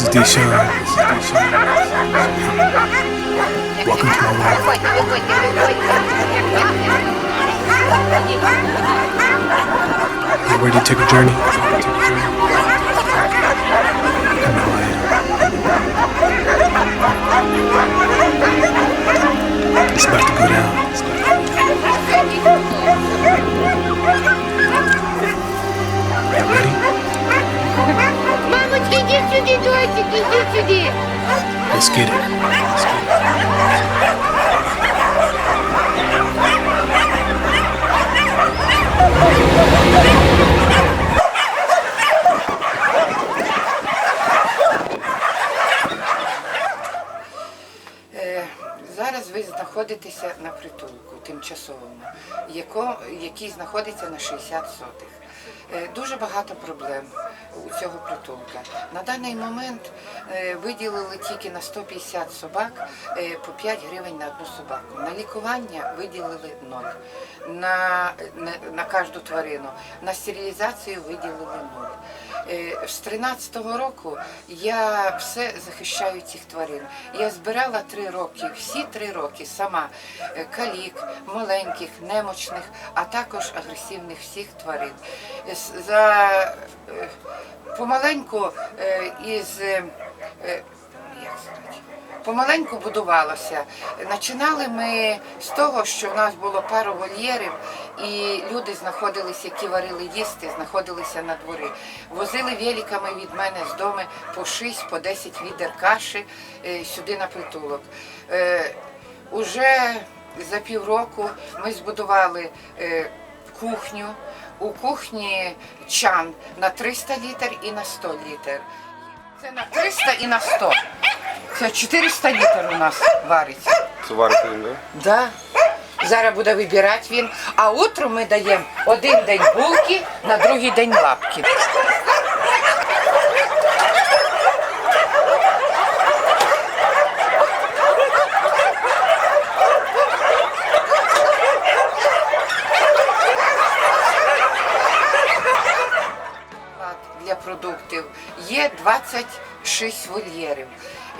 This is Deshaun. Welcome to my world. You ready to take a journey? It's about to go down. It's. You ready? Мамочка, иди сюда, дочек, иди сюда. Let's get it. Let's get it. Знаходитеся на притулку тимчасовому, яко, який знаходиться на 60 сотих. Е, Дуже багато проблем у цього притулка. На даний момент е, виділили тільки на 150 собак е, по 5 гривень на одну собаку. На лікування виділили 0. На, на, на кожну тварину. На стерилізацію виділили 0. Е, З 13-го року я все захищаю цих тварин. Я збирала три роки, всі три роки сама е, калік, маленьких, немочних, а також агресивних всіх тварин. Е, За помаленьку із як сказати, помаленьку будувалося. Починали ми з того, що в нас було пару вольєрів, і люди знаходилися, які варили їсти, знаходилися на дворі. Возили великами від мене з дому по 6, по 10 відер каші е, сюди на притулок. Е, Уже за півроку ми збудували е, кухню. У кухні чан на 300 літр і на 100 літр. Це на 300 і на 100. Це 400 літр у нас вариться. Це варите їм, да? Да. Зараз буде вибирати він. А утром ми даємо один день булки, на другий день лапки. Для продуктів є 26 вольєрів.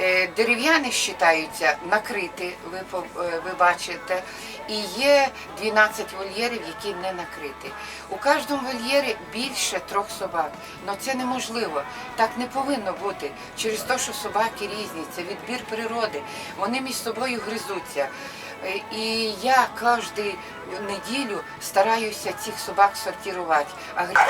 Е, Дерев'яні вважаються накриті, ви, е, ви бачите, і є 12 вольєрів, які не накриті. У кожному вольєрі більше трьох собак. але це неможливо. Так не повинно бути. Через те, що собаки різні, це відбір природи. Вони між собою гризуться. Е, І я кожну неділю стараюся цих собак сортувати. Агр-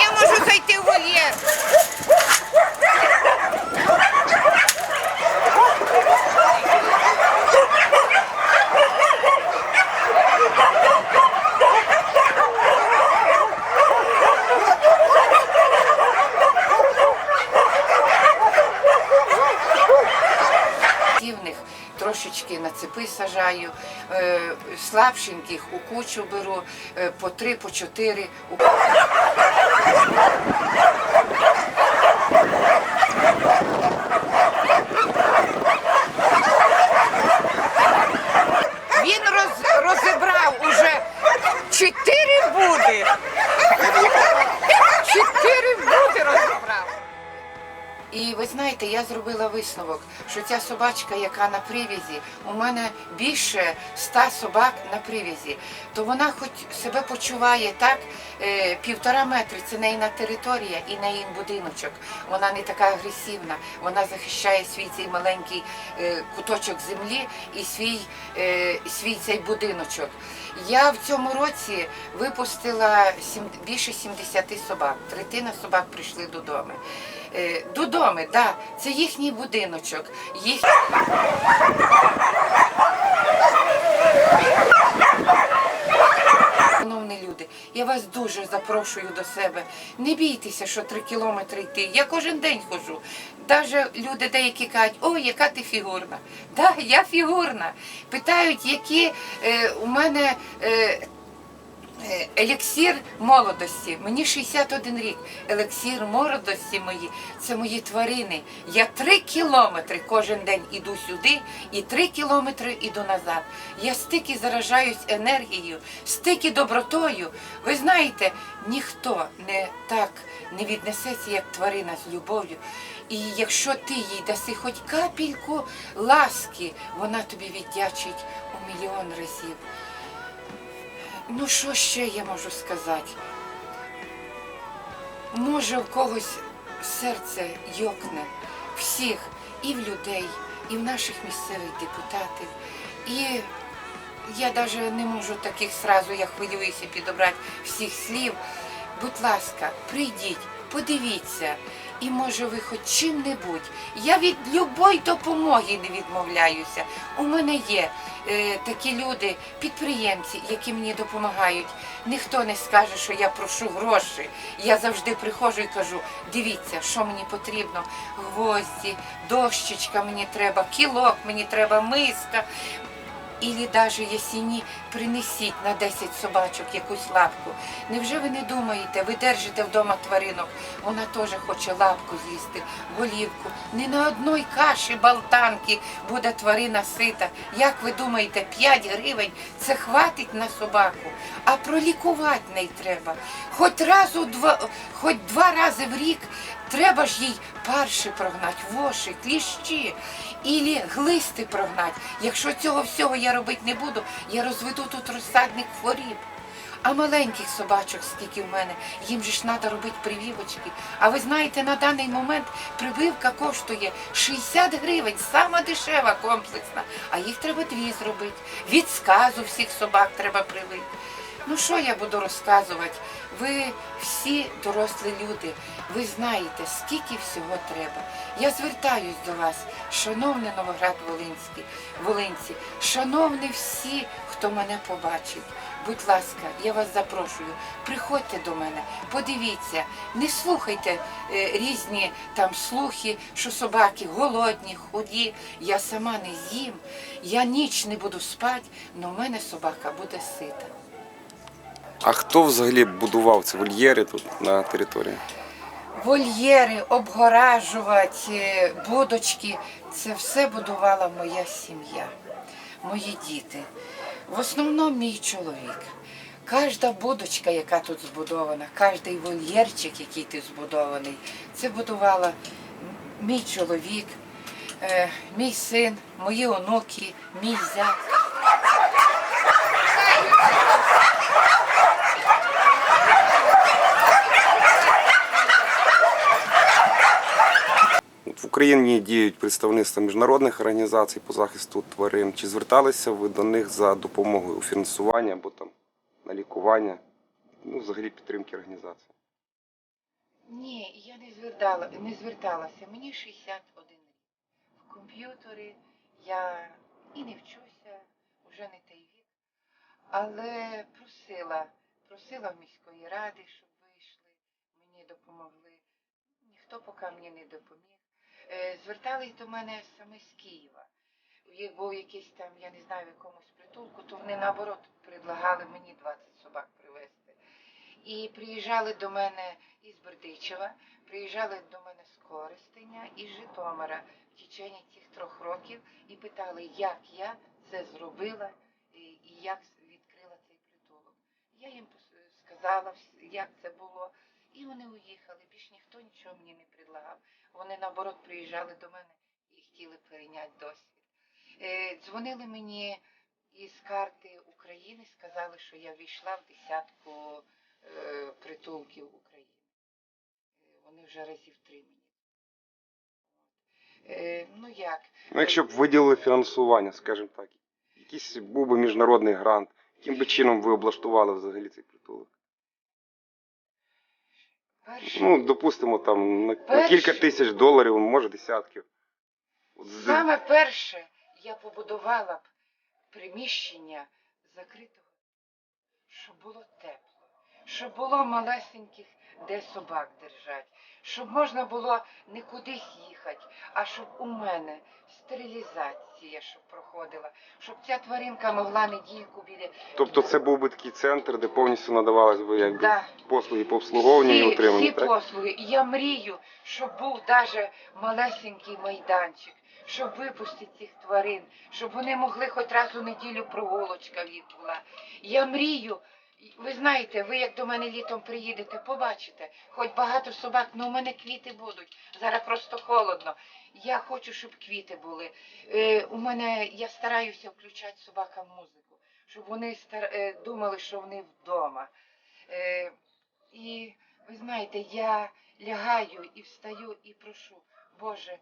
Я можу зайти в вольєр. Активних трошечки на цепи сажаю, е, слабшеньких у кучу беру е, по три, по чотири. У- Він І ви знаєте, я зробила висновок, що ця собачка, яка на привізі, у мене більше ста собак на привізі, то вона хоч себе почуває так, е, півтора метри це нейна територія і неї будиночок. Вона не така агресивна, вона захищає свій цей маленький е, куточок землі і свій, е, свій цей будиночок. Я в цьому році випустила більше 70 собак. Третина собак прийшли додому. Е, Додому, да, це їхній будиночок. Їх... Шановні люди, я вас дуже запрошую до себе. Не бійтеся, що три кілометри йти. Я кожен день ходжу. Навіть люди деякі кажуть, ой, яка ти фігурна. Так, да, я фігурна. Питають, які е, у мене. Е, Еліксір молодості. Мені 61 рік. Еліксір молодості мої це мої тварини. Я три кілометри кожен день іду сюди і три кілометри іду назад. Я стільки заражаюсь енергією, стільки добротою. Ви знаєте, ніхто не так не віднесеться, як тварина з любов'ю. І якщо ти їй даси хоч капельку ласки, вона тобі віддячить у мільйон разів. Ну, що ще я можу сказати? Може, в когось серце йокне всіх, і в людей, і в наших місцевих депутатів. І я навіть не можу таких сразу, я хвилююся підобрати всіх слів. Будь ласка, прийдіть, подивіться, і може ви хоч чим-небудь. Я від любої допомоги не відмовляюся. У мене є е, такі люди, підприємці, які мені допомагають. Ніхто не скаже, що я прошу гроші. Я завжди приходжу і кажу: дивіться, що мені потрібно. Гвозді, дощечка мені треба, кілок мені треба, миска. Ілі даже ясіні принесіть на 10 собачок якусь лапку. Невже ви не думаєте, ви держите вдома тваринок, вона теж хоче лапку з'їсти, голівку. Не на одної каші болтанки буде тварина сита. Як ви думаєте, 5 гривень це хватить на собаку, а пролікувати неї треба. Хоч раз у два, хоч два рази в рік треба ж їй парші прогнати, воші, кліщі. Ілі глисти прогнать. Якщо цього всього я робити не буду, я розведу тут розсадник хворіб. А маленьких собачок, скільки в мене, їм же ж треба робити прививочки. А ви знаєте, на даний момент прививка коштує 60 гривень, сама дешева, комплексна. А їх треба дві зробити. Від сказу всіх собак треба привити. Ну що я буду розказувати? Ви всі дорослі люди, ви знаєте, скільки всього треба. Я звертаюсь до вас, шановний Новоград Волинський, Волинці, шановні всі, хто мене побачить. Будь ласка, я вас запрошую, приходьте до мене, подивіться, не слухайте е, різні там слухи, що собаки голодні, худі. Я сама не з'їм, я ніч не буду спати, але в мене собака буде сита. А хто взагалі будував ці вольєри тут на території? Вольєри, обгоражувати, будочки це все будувала моя сім'я, мої діти. В основному мій чоловік. Кожна будочка, яка тут збудована, кожний вольєрчик, який тут збудований, це будувала мій чоловік, е, мій син, мої онуки, мій зять. Україні діють представництва міжнародних організацій по захисту тварин. Чи зверталися ви до них за допомогою у фінансуванні або там на лікування? Ну, взагалі підтримки організації? Ні, я не звертала, не зверталася. Мені 61 рік. В комп'ютері я і не вчуся, вже не той вік. Але просила, просила в міської ради, щоб вийшли, мені допомогли. Ніхто поки мені не допоміг. Е, Звертались до мене саме з Києва. Як був якийсь там, я не знаю, в якомусь притулку, то вони наоборот предлагали мені 20 собак привезти. І приїжджали до мене із Бердичева, приїжджали до мене з Коростеня і Житомира в течение цих трьох років і питали, як я це зробила і як відкрила цей притулок. Я їм сказала, як це було, і вони уїхали. Більш ніхто нічого мені не предлагав. Вони наоборот приїжджали до мене і хотіли перейняти досвід. Е, Дзвонили мені із карти України, сказали, що я війшла в десятку е, притулків України. Е, Вони вже разів три мені. Ну як? Ну, якщо б виділили фінансування, скажімо так, якийсь був би міжнародний грант, яким би чином ви облаштували взагалі цей притулок? Ну, допустимо, там на, на кілька тисяч доларів, може десятків. От з- саме перше я побудувала б приміщення закритого, щоб було тепло, щоб було малесеньких де собак держать, щоб можна було не кудись їхати, а щоб у мене стерилізація щоб проходила, щоб ця тваринка могла недільку біля. Тобто це був би такий центр, де повністю надавалось би якби Да. послуги по обслуговуванню і утриманню, всі так? послуги. І я мрію, щоб був даже малесенький майданчик, щоб випустити цих тварин, щоб вони могли хоч раз у неділю прогулочка їх була. Я мрію. Ви знаєте, ви як до мене літом приїдете, побачите, хоч багато собак, але у мене квіти будуть. Зараз просто холодно. Я хочу, щоб квіти були. Е, у мене я стараюся включати собакам музику, щоб вони стар, е, думали, що вони вдома. Е, і ви знаєте, я лягаю і встаю і прошу, Боже,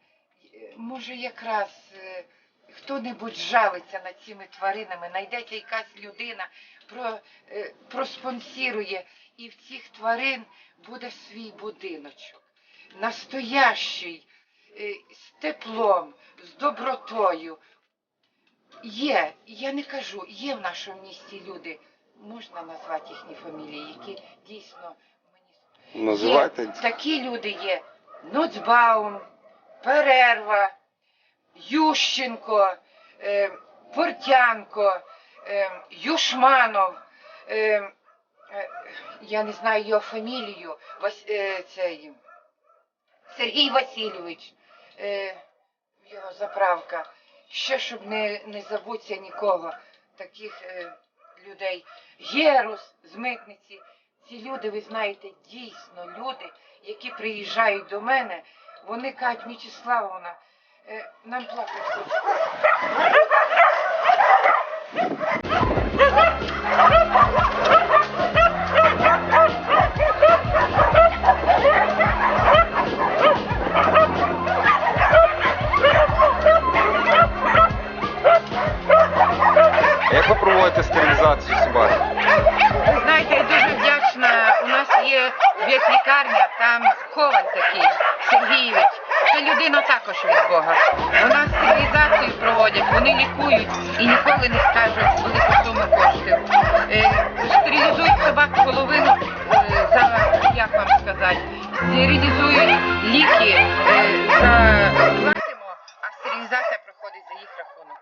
е, може якраз е, хто-небудь жалиться над цими тваринами, знайдеться якась людина, про, е, проспонсірує, і в цих тварин буде свій будиночок. Настоящий, е, з теплом, з добротою. Є, я не кажу, є в нашому місті люди, можна назвати їхні фамілії, які дійсно мені Називайте. Є, такі люди є. Нуцбаум, Перерва, Ющенко, е, Портянко, е, Юшманов. Е, я не знаю його фамілію. Цей, Сергій Васильович. Його заправка. Ще щоб не, не забуться нікого таких людей. Єрус з митниці. Ці люди, ви знаєте, дійсно люди, які приїжджають до мене, вони кажуть, Мічиславовна, е, нам плакати хочеться. Як ви проводите стерилізацію собак? Ви знаєте, я дуже вдячна. У нас є ветлікарня, там коваль такий, Сергійович. Це людина також від Бога. Вона стерилізацію проводять, вони лікують і ніколи не скажуть велику суму коштів. Е, стерилізують собак половину е, за, як вам сказати, стерилізують ліки е, за платимо, а стерилізація проходить за їх рахунок.